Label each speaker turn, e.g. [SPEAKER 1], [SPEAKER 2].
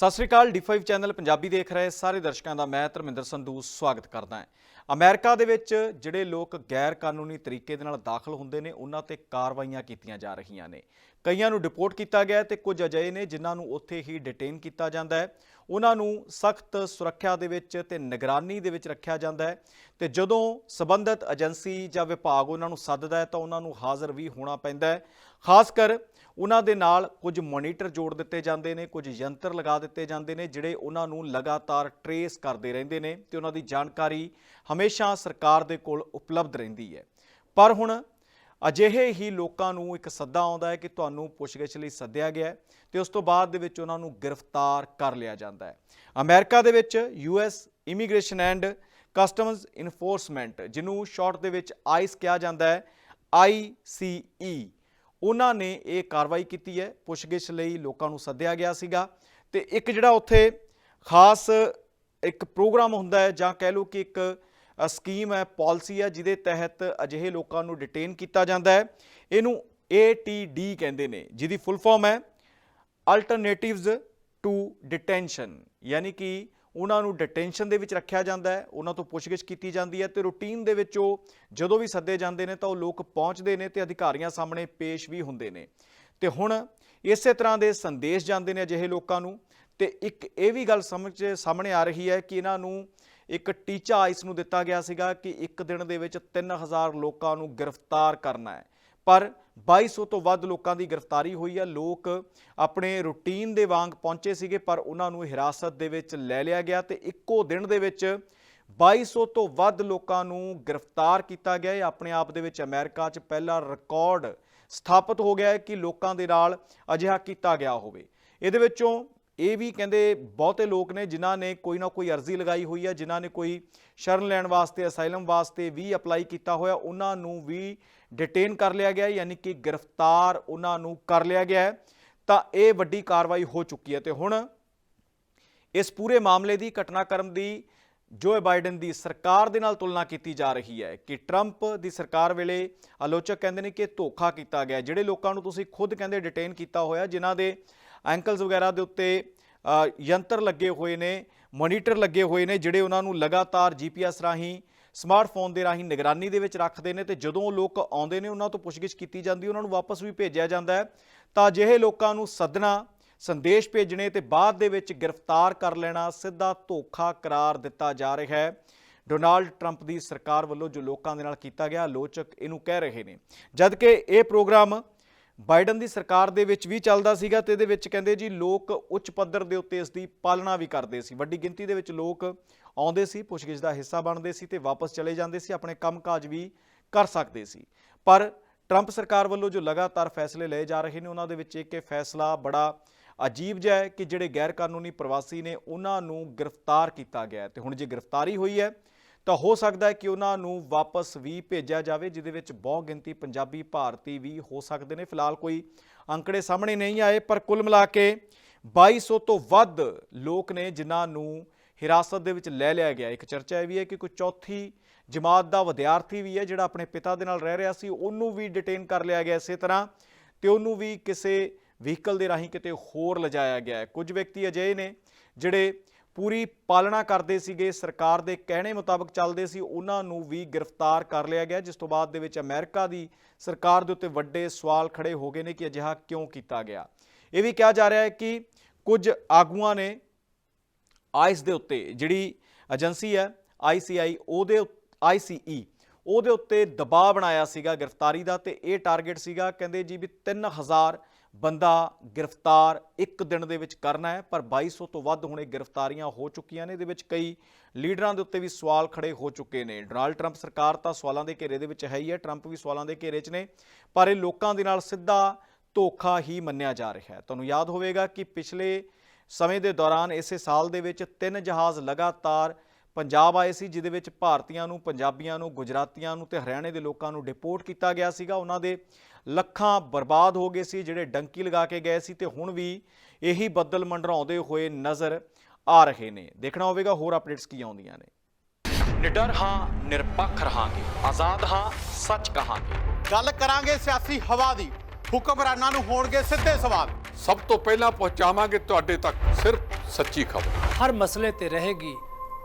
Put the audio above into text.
[SPEAKER 1] ਸਤਿ ਸ੍ਰੀ ਅਕਾਲ D5 channel Punjabi ਦੇਖ ਰਹੇ ਸਾਰੇ ਦਰਸ਼ਕਾਂ ਦਾ ਮੈਂ ਧਰਮਿੰਦਰ ਸੰਧੂ ਸਵਾਗਤ ਕਰਦਾ ਹਾਂ। ਅਮਰੀਕਾ ਦੇ ਵਿੱਚ ਜਿਹੜੇ ਲੋਕ ਗੈਰ ਕਾਨੂੰਨੀ ਤਰੀਕੇ ਦੇ ਨਾਲ ਦਾਖਲ ਹੁੰਦੇ ਨੇ, ਉਹਨਾਂ ਤੇ ਕਾਰਵਾਈਆਂ ਕੀਤੀਆਂ ਜਾ ਰਹੀਆਂ ਨੇ। ਕਈਆਂ ਨੂੰ ਡਿਪੋਰਟ ਕੀਤਾ ਗਿਆ ਹੈ ਤੇ ਕੁਝ ਅਜਿਹੇ ਨੇ ਜਿਨ੍ਹਾਂ ਨੂੰ ਉੱਥੇ ਹੀ ਡਿਟੇਨ ਕੀਤਾ ਜਾਂਦਾ ਹੈ। ਉਹਨਾਂ ਨੂੰ ਸਖਤ ਸੁਰੱਖਿਆ ਦੇ ਵਿੱਚ ਤੇ ਨਿਗਰਾਨੀ ਦੇ ਵਿੱਚ ਰੱਖਿਆ ਜਾਂਦਾ ਹੈ ਤੇ ਜਦੋਂ ਸਬੰਧਤ ਏਜੰਸੀ ਜਾਂ ਵਿਭਾਗ ਉਹਨਾਂ ਨੂੰ ਸੱਦਦਾ ਹੈ ਤਾਂ ਉਹਨਾਂ ਨੂੰ ਹਾਜ਼ਰ ਵੀ ਹੋਣਾ ਪੈਂਦਾ ਹੈ। ਖਾਸ ਕਰ ਉਹਨਾਂ ਦੇ ਨਾਲ ਕੁਝ ਮੋਨੀਟਰ ਜੋੜ ਦਿੱਤੇ ਜਾਂਦੇ ਨੇ, ਕੁਝ ਯੰਤਰ ਲਗਾ ਦਿੱਤੇ ਜਾਂਦੇ ਨੇ, ਜਿਹੜੇ ਉਹਨਾਂ ਨੂੰ ਲਗਾਤਾਰ ਟਰੇਸ ਕਰਦੇ ਰਹਿੰਦੇ ਨੇ ਤੇ ਉਹਨਾਂ ਦੀ ਜਾਣਕਾਰੀ ਹਮੇਸ਼ਾ ਸਰਕਾਰ ਦੇ ਕੋਲ ਉਪਲਬਧ ਰਹਿੰਦੀ ਹੈ। ਪਰ ਹੁਣ ਅਜਿਹੇ ਹੀ ਲੋਕਾਂ ਨੂੰ ਇੱਕ ਸੱਦਾ ਆਉਂਦਾ ਹੈ ਕਿ ਤੁਹਾਨੂੰ ਪੁੱਛਗਿੱਛ ਲਈ ਸੱਦਿਆ ਗਿਆ ਹੈ ਤੇ ਉਸ ਤੋਂ ਬਾਅਦ ਦੇ ਵਿੱਚ ਉਹਨਾਂ ਨੂੰ ਗ੍ਰਿਫਤਾਰ ਕਰ ਲਿਆ ਜਾਂਦਾ ਹੈ। ਅਮਰੀਕਾ ਦੇ ਵਿੱਚ US immigration and customs enforcement, ਜਿਹਨੂੰ ਸ਼ਾਰਟ ਦੇ ਵਿੱਚ ਆਈਸ ਕਿਹਾ ਜਾਂਦਾ ਹੈ ਆਈਸੀਈ ਉਹਨਾਂ ਨੇ ਇਹ ਕਾਰਵਾਈ ਕੀਤੀ ਹੈ, ਪੁੱਛਗਿੱਛ ਲਈ ਲੋਕਾਂ ਨੂੰ ਸੱਦਿਆ ਗਿਆ ਸੀਗਾ ਤੇ ਇੱਕ ਜਿਹੜਾ ਉੱਥੇ ਖਾਸ ਇੱਕ ਪ੍ਰੋਗਰਾਮ ਹੁੰਦਾ ਹੈ ਜਾਂ ਕਹਿ ਲਓ ਕਿ ਇੱਕ ਸਕੀਮ ਹੈ, ਪਾਲਿਸੀ ਹੈ, ਜਿਹਦੇ ਤਹਿਤ ਅਜਿਹੇ ਲੋਕਾਂ ਨੂੰ ਡਿਟੇਨ ਕੀਤਾ ਜਾਂਦਾ ਹੈ। ਇਹਨੂੰ ATD ਕਹਿੰਦੇ ਨੇ, ਜਿਹਦੀ ਫੁੱਲ ਫਾਰਮ ਹੈ ਅਲਟਰਨੇਟਿਵਸ ਟੂ ਡਿਟੈਂਸ਼ਨ ਯਾਨੀ ਕਿ ਉਹਨਾਂ ਨੂੰ ਡਿਟੈਂਸ਼ਨ ਦੇ ਵਿੱਚ ਰੱਖਿਆ ਜਾਂਦਾ ਹੈ, ਉਹਨਾਂ ਤੋਂ ਪੁੱਛਗਿੱਛ ਕੀਤੀ ਜਾਂਦੀ ਹੈ ਤੇ ਰੂਟੀਨ ਦੇ ਵਿੱਚ ਉਹ ਜਦੋਂ ਵੀ ਸੱਦੇ ਜਾਂਦੇ ਨੇ ਤਾਂ ਉਹ ਲੋਕ ਪਹੁੰਚਦੇ ਨੇ ਤੇ ਅਧਿਕਾਰੀਆਂ ਸਾਹਮਣੇ ਪੇਸ਼ ਵੀ ਹੁੰਦੇ ਨੇ। ਤੇ ਹੁਣ ਇਸੇ ਤਰ੍ਹਾਂ ਦੇ ਸੰਦੇਸ਼ ਜਾਂਦੇ ਨੇ ਅਜਿਹੇ ਲੋਕਾਂ ਨੂੰ ਤੇ ਇੱਕ ਇਹ ਵੀ ਗੱਲ ਸਮਝ ਸਾਹਮਣੇ ਆ ਰਹੀ ਹੈ ਕਿ ਇਹਨਾਂ ਨੂੰ ਇੱਕ ਟੀਚਾ ਇਸ ਨੂੰ ਦਿੱਤਾ ਗਿਆ ਸੀਗਾ ਕਿ ਇੱਕ ਦਿਨ ਦੇ ਵਿੱਚ 3000 ਲੋਕਾਂ ਨੂੰ ਗ੍ਰਿਫਤਾਰ ਕਰਨਾ ਹੈ। ਪਰ 2200 ਤੋਂ ਵੱਧ ਲੋਕਾਂ ਦੀ ਗ੍ਰਿਫਤਾਰੀ ਹੋਈ ਹੈ। ਲੋਕ ਆਪਣੇ ਰੂਟੀਨ ਦੇ ਵਾਂਗ ਪਹੁੰਚੇ ਸੀਗੇ, ਪਰ ਉਹਨਾਂ ਨੂੰ ਹਿਰਾਸਤ ਦੇ ਵਿੱਚ ਲੈ ਲਿਆ ਗਿਆ ਤੇ ਇੱਕੋ ਦਿਨ ਦੇ ਵਿੱਚ 2200 ਤੋਂ ਵੱਧ ਲੋਕਾਂ ਨੂੰ ਗ੍ਰਿਫਤਾਰ ਕੀਤਾ ਗਿਆ। ਇਹ ਆਪਣੇ ਆਪ ਦੇ ਵਿੱਚ ਅਮਰੀਕਾ 'ਚ ਪਹਿਲਾ ਰਿਕਾਰਡ ਸਥਾਪਿਤ ਹੋ ਗਿਆ ਹੈ ਕਿ ਲੋਕਾਂ ਦੇ ਨਾਲ ਅਜਿਹਾ ਕੀਤਾ ਗਿਆ ਹੋਵੇ। ਇਹਦੇ ਵਿੱਚੋਂ ਇਹ ਵੀ ਕਹਿੰਦੇ ਬਹੁਤੇ ਲੋਕ ਨੇ ਜਿਨ੍ਹਾਂ ਨੇ ਕੋਈ ਨਾ ਕੋਈ ਅਰਜ਼ੀ ਲਗਾਈ ਹੋਈ ਹੈ, ਜਿਨ੍ਹਾਂ ਨੇ ਕੋਈ ਸ਼ਰਨ ਲੈਣ ਵਾਸਤੇ, ਅਸਾਈਲਮ ਵਾਸਤੇ ਵੀ ਅਪਲਾਈ ਕੀਤਾ ਹੋਇਆ, ਉਹਨਾਂ ਨੂੰ ਵੀ ਡਿਟੇਨ ਕਰ ਲਿਆ ਗਿਆ ਯਾਨੀ ਕਿ ਗ੍ਰਿਫਤਾਰ ਉਹਨਾਂ ਨੂੰ ਕਰ ਲਿਆ ਗਿਆ ਹੈ। ਤਾਂ ਇਹ ਵੱਡੀ ਕਾਰਵਾਈ ਹੋ ਚੁੱਕੀ ਹੈ ਤੇ ਹੁਣ ਇਸ ਪੂਰੇ ਮਾਮਲੇ ਦੀ ਘਟਨਾਕ੍ਰਮ ਦੀ ਜੋ ਬਾਈਡਨ ਦੀ ਸਰਕਾਰ ਦੇ ਨਾਲ ਤੁਲਨਾ ਕੀਤੀ ਜਾ ਰਹੀ ਹੈ ਕਿ ਟਰੰਪ ਦੀ ਸਰਕਾਰ ਵੇਲੇ ਆਲੋਚਕ ਕਹਿੰਦੇ ਨੇ ਕਿ ਧੋਖਾ ਕੀਤਾ ਗਿਆ ਜਿਹੜੇ ਲੋਕਾਂ ਨੂੰ ਤੁਸੀਂ ਖੁਦ ਕਹਿੰਦੇ ਡਿਟੇਨ ਕੀਤਾ ਹੋਇਆ, ਜਿਨ੍ਹਾਂ ਦੇ ਐਂਕਲਸ ਵਗੈਰਾ ਦੇ ਉੱਤੇ ਯੰਤਰ ਲੱਗੇ ਹੋਏ ਨੇ ਮੋਨੀਟਰ ਲੱਗੇ ਹੋਏ ਨੇ, ਜਿਹੜੇ ਉਹਨਾਂ ਨੂੰ ਲਗਾਤਾਰ ਜੀਪੀਐਸ ਰਾਹੀਂ ਸਮਾਰਟਫੋਨ ਦੇ ਰਾਹੀਂ ਨਿਗਰਾਨੀ ਦੇ ਵਿੱਚ ਰੱਖਦੇ ਨੇ ਤੇ ਜਦੋਂ ਉਹ ਲੋਕ ਆਉਂਦੇ ਨੇ, ਉਹਨਾਂ ਤੋਂ ਪੁੱਛਗਿੱਛ ਕੀਤੀ ਜਾਂਦੀ, ਉਹਨਾਂ ਨੂੰ ਵਾਪਸ ਵੀ ਭੇਜਿਆ ਜਾਂਦਾ ਹੈ। ਤਾਂ ਅਜਿਹੇ ਲੋਕਾਂ ਨੂੰ ਸੱਦਣਾ, ਸੰਦੇਸ਼ ਭੇਜਣੇ ਤੇ ਬਾਅਦ ਦੇ ਵਿੱਚ ਗ੍ਰਿਫਤਾਰ ਕਰ ਲੈਣਾ, ਸਿੱਧਾ ਧੋਖਾ ਕਰਾਰ ਦਿੱਤਾ ਜਾ ਰਿਹਾ ਹੈ। ਡੋਨਾਲਡ ਟਰੰਪ ਦੀ ਸਰਕਾਰ ਵੱਲੋਂ ਜੋ ਲੋਕਾਂ ਦੇ ਨਾਲ ਕੀਤਾ ਗਿਆ, ਆਲੋਚਕ ਇਹਨੂੰ ਕਹਿ ਰਹੇ ਨੇ। ਜਦ ਕਿ ਇਹ ਪ੍ਰੋਗਰਾਮ ਬਾਈਡਨ ਦੀ ਸਰਕਾਰ ਦੇ ਵਿੱਚ ਵੀ ਚੱਲਦਾ ਸੀਗਾ ਤੇ ਇਹਦੇ ਵਿੱਚ ਕਹਿੰਦੇ ਜੀ ਲੋਕ ਉੱਚ ਪੱਧਰ ਦੇ ਉੱਤੇ ਇਸ ਦੀ ਪਾਲਣਾ ਵੀ ਕਰਦੇ ਸੀ। ਵੱਡੀ ਗਿਣਤੀ ਦੇ ਵਿੱਚ ਲੋਕ ਆਉਂਦੇ ਸੀ, ਪੁੱਛਗਿੱਛ ਦਾ ਹਿੱਸਾ ਬਣਦੇ ਸੀ ਤੇ ਵਾਪਸ ਚਲੇ ਜਾਂਦੇ ਸੀ, ਆਪਣੇ ਕੰਮਕਾਜ ਵੀ ਕਰ ਸਕਦੇ ਸੀ। ਪਰ ਟਰੰਪ ਸਰਕਾਰ ਵੱਲੋਂ ਜੋ ਲਗਾਤਾਰ ਫੈਸਲੇ ਲਏ ਜਾ ਰਹੇ ਨੇ, ਉਹਨਾਂ ਦੇ ਵਿੱਚ ਇੱਕ ਫੈਸਲਾ ਬੜਾ ਅਜੀਬ ਜਿਹਾ ਹੈ ਕਿ ਜਿਹੜੇ ਗੈਰ ਕਾਨੂੰਨੀ ਪ੍ਰਵਾਸੀ ਨੇ, ਉਹਨਾਂ ਨੂੰ ਗ੍ਰਿਫਤਾਰ ਕੀਤਾ ਗਿਆ ਹੈ। ਤੇ ਹੁਣ ਜੇ ਗ੍ਰਿਫਤਾਰੀ ਹੋਈ ਹੈ ਤਾਂ ਹੋ ਸਕਦਾ ਹੈ ਕਿ ਉਹਨਾਂ ਨੂੰ ਵਾਪਸ ਵੀ ਭੇਜਿਆ ਜਾਵੇ, ਜਿਹਦੇ ਵਿੱਚ ਬਹੁ ਗਿਣਤੀ ਪੰਜਾਬੀ ਭਾਰਤੀ ਵੀ ਹੋ ਸਕਦੇ ਨੇ। ਫਿਲਹਾਲ ਕੋਈ ਅੰਕੜੇ ਸਾਹਮਣੇ ਨਹੀਂ ਆਏ, ਪਰ ਕੁੱਲ ਮਿਲਾ ਕੇ 2200 ਤੋਂ ਵੱਧ ਲੋਕ ਨੇ ਜਿਨ੍ਹਾਂ ਨੂੰ ਹਿਰਾਸਤ ਦੇ ਵਿੱਚ ਲੈ ਲਿਆ ਗਿਆ। ਇੱਕ ਚਰਚਾ ਇਹ ਵੀ ਹੈ ਕਿ ਕੋਈ ਚੌਥੀ ਜਮਾਤ ਦਾ ਵਿਦਿਆਰਥੀ ਵੀ ਹੈ, ਜਿਹੜਾ ਆਪਣੇ ਪਿਤਾ ਦੇ ਨਾਲ ਰਹਿ ਰਿਹਾ ਸੀ, ਉਹਨੂੰ ਵੀ ਡਿਟੇਨ ਕਰ ਲਿਆ ਗਿਆ ਇਸੇ ਤਰ੍ਹਾਂ ਤੇ ਉਹਨੂੰ ਵੀ ਕਿਸੇ ਵਹੀਕਲ ਦੇ ਰਾਹੀਂ ਕਿਤੇ ਹੋਰ ਲਿਜਾਇਆ ਗਿਆ ਕੁਝ ਵਿਅਕਤੀ ਅਜਿਹੇ ਨੇ ਜਿਹੜੇ ਪੂਰੀ ਪਾਲਣਾ ਕਰਦੇ ਸੀਗੇ, ਸਰਕਾਰ ਦੇ ਕਹਿਣੇ ਮੁਤਾਬਕ ਚੱਲਦੇ ਸੀ, ਉਹਨਾਂ ਨੂੰ ਵੀ ਗ੍ਰਿਫਤਾਰ ਕਰ ਲਿਆ ਗਿਆ, ਜਿਸ ਤੋਂ ਬਾਅਦ ਦੇ ਵਿੱਚ ਅਮਰੀਕਾ ਦੀ ਸਰਕਾਰ ਦੇ ਉੱਤੇ ਵੱਡੇ ਸਵਾਲ ਖੜੇ ਹੋ ਗਏ ਨੇ ਕਿ ਅਜਿਹਾ ਕਿਉਂ ਕੀਤਾ ਗਿਆ। ਇਹ ਵੀ ਕਿਹਾ ਜਾ ਰਿਹਾ ਹੈ ਕਿ ਕੁਝ ਆਗੂਆਂ ਨੇ ਆਈਸ ਦੇ ਉੱਤੇ, ਜਿਹੜੀ ਏਜੰਸੀ ਹੈ ਆਈਸੀਆਈ ਉਹਦੇ ਆਈਸੀਈ ਉਹਦੇ ਉੱਤੇ ਦਬਾਅ ਬਣਾਇਆ ਸੀਗਾ ਗ੍ਰਿਫਤਾਰੀ ਦਾ ਤੇ ਇਹ ਟਾਰਗੇਟ ਸੀਗਾ, ਕਹਿੰਦੇ ਜੀ ਵੀ 3000 ਬੰਦਾ ਗ੍ਰਿਫਤਾਰ ਇੱਕ ਦਿਨ ਦੇ ਵਿੱਚ ਕਰਨਾ ਹੈ, ਪਰ 2200 ਤੋਂ ਵੱਧ ਹੁਣੇ ਗ੍ਰਿਫਤਾਰੀਆਂ ਹੋ ਚੁੱਕੀਆਂ ਨੇ, ਇਹਦੇ ਵਿੱਚ ਕਈ ਲੀਡਰਾਂ ਦੇ ਉੱਤੇ ਵੀ ਸਵਾਲ ਖੜੇ ਹੋ ਚੁੱਕੇ ਨੇ। ਡੋਨਾਲਡ ਟਰੰਪ ਸਰਕਾਰ ਤਾਂ ਸਵਾਲਾਂ ਦੇ ਘੇਰੇ ਦੇ ਵਿੱਚ ਹੈ ਹੀ ਹੈ, ਟਰੰਪ ਵੀ ਸਵਾਲਾਂ ਦੇ ਘੇਰੇ 'ਚ ਨੇ, ਪਰ ਇਹ ਲੋਕਾਂ ਦੇ ਨਾਲ ਸਿੱਧਾ ਧੋਖਾ ਹੀ ਮੰਨਿਆ ਜਾ ਰਿਹਾ ਹੈ। ਤੁਹਾਨੂੰ ਯਾਦ ਹੋਵੇਗਾ ਕਿ ਪਿਛਲੇ ਸਮੇਂ ਦੇ ਦੌਰਾਨ ਇਸੇ ਸਾਲ ਦੇ ਵਿੱਚ ਤਿੰਨ ਜਹਾਜ਼ ਲਗਾਤਾਰ ਪੰਜਾਬ ਆਏ ਸੀ ਜਿਹਦੇ ਵਿੱਚ ਭਾਰਤੀਆਂ ਨੂੰ ਪੰਜਾਬੀਆਂ ਨੂੰ ਗੁਜਰਾਤੀਆਂ ਨੂੰ ਤੇ ਹਰਿਆਣੇ ਦੇ ਲੋਕਾਂ ਨੂੰ ਡਿਪੋਰਟ ਕੀਤਾ ਗਿਆ ਸੀਗਾ। ਉਹਨਾਂ ਦੇ ਲੱਖਾਂ ਬਰਬਾਦ ਹੋ ਗਏ ਸੀ ਜਿਹੜੇ ਡੰਕੀ ਲਗਾ ਕੇ ਗਏ ਸੀ ਤੇ ਹੁਣ ਵੀ ਇਹੀ ਬੱਦਲ ਮੰਡਰਾਉਂਦੇ ਹੋਏ ਨਜ਼ਰ ਆ ਰਹੇ ਨੇ। ਦੇਖਣਾ ਹੋਵੇਗਾ ਹੋਰ ਅਪਡੇਟਸ ਕੀ ਆਉਂਦੀਆਂ ਨੇ। ਨਿਡਰ ਹਾਂ ਨਿਰਪੱਖ ਰਹਾਂਗੇ। ਆਜ਼ਾਦ ਹਾਂ ਸੱਚ ਕਹਾਂਗੇ।
[SPEAKER 2] ਗੱਲ ਕਰਾਂਗੇ ਸਿਆਸੀ ਹਵਾ ਦੀ। ਹੁਕਮਰਾਨਾਂ ਨੂੰ ਹੋਣਗੇ ਸਿੱਧੇ ਸਵਾਲ।
[SPEAKER 3] ਸਭ ਤੋਂ ਪਹਿਲਾਂ ਪਹੁੰਚਾਵਾਂਗੇ ਤੁਹਾਡੇ ਤੱਕ ਸਿਰਫ
[SPEAKER 2] ਸੱਚੀ ਖਬਰ।
[SPEAKER 3] ਹਰ ਮਸਲੇ ਤੇ ਰਹੇਗੀ